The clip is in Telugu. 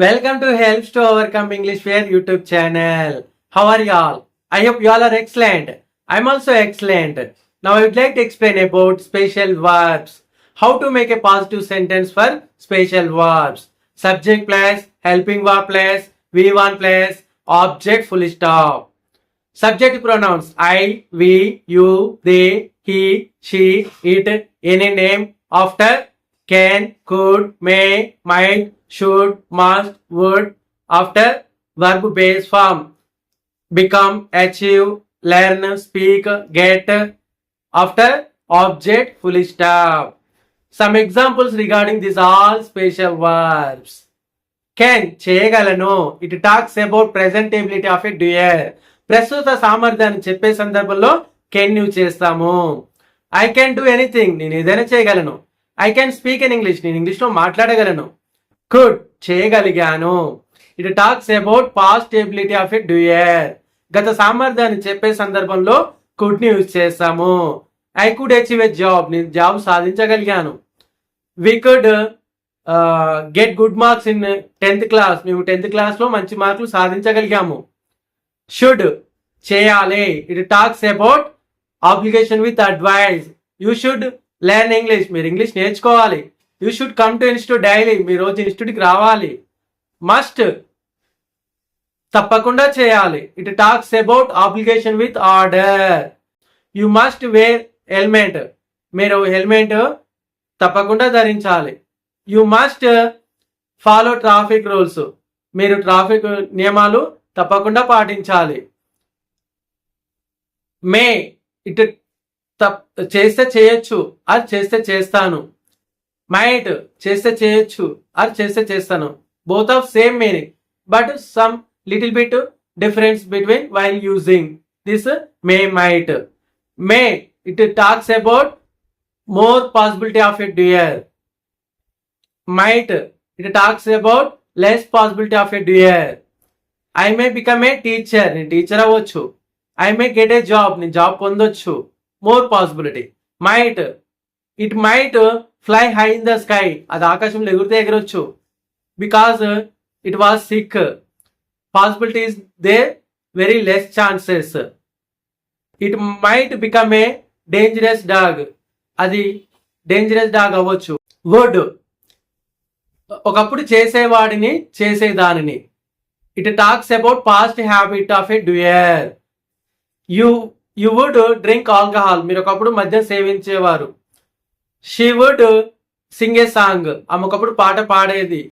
Welcome to Helps to Overcome English Fair YouTube channel. How are y'all? I hope y'all are excellent. I'm also excellent. Now I would like to explain about special verbs. How to make a positive sentence for special verbs. Subject plus, helping verb plus, V1 plus, object full stop. Subject pronouns I, we, you, they, he, she, it, any name, after, can could may might should must would after verb base form become achieve learn speak get after object full stop some examples regarding this all special verbs can చేయగలను it talks about present ability of a doer ప్రస్తుత సామర్థ్యాన్ని చెప్పే సందర్భంలో కెన్ యూ చేస్తాము ఐ కెన్ డూ ఎనీథింగ్ నేను ఏదైనా చేయగలను I can speak in English నేను ఇంగ్లీష్లో మాట్లాడగలను. కుడ్ చేయగలిగాను. It talks about past ability of a doer గత సామర్థ్యాన్ని చెప్పే సందర్భంలో కుడ్ యూజ్ చేస్తాము I could achieve a job నేను job సాధించగలిగాను. We could get good marks in tenth class మేము టెన్త్ క్లాస్లో మంచి మార్కులు సాధించగలిగాము. షుడ్ చేయాలి. It talks about application with advise you should learn English మీరు ఇంగ్లీష్ నేర్చుకోవాలి. You should come to institute daily మీరు రోజు ఇన్స్టిట్యూట్కి రావాలి. మస్ట్ తప్పకుండా చేయాలి. It talks about application with order you must wear helmet మీరు హెల్మెట్ తప్పకుండా ధరించాలి. You must follow traffic rules మీరు ట్రాఫిక్ నియమాలు తప్పకుండా పాటించాలి. మే ఇట్ తప్ చేస్తే చేయొచ్చు అది చేస్తే చేస్తాను. మైట్ చేస్తే చేయొచ్చు అది చేస్తే చేస్తాను. Both of same meaning but some little bit difference between while using this may might may it talks about more possibility of a doer might it talks about less possibility of a doer I may become a teacher నేను టీచర్ అవ్వచ్చు. I may get a job నేను జాబ్ పొందొచ్చు. More possibility might it might fly high in the sky అది ఆకాశంలో ఎగురితే ఎగరొచ్చు. Because it was sick possibilities they very less chances it might become a dangerous dog అది డేంజరస్ డాగ్ అవ్వచ్చు. వుడ్ ఒకప్పుడు చేసేవాడిని చేసేదానిని. It talks about past habit of a doer you you would drink alcohol మీరు ఒకప్పుడు మద్యం సేవించేవారు. She would sing a song ఆమె ఒకప్పుడు పాట పాడేది.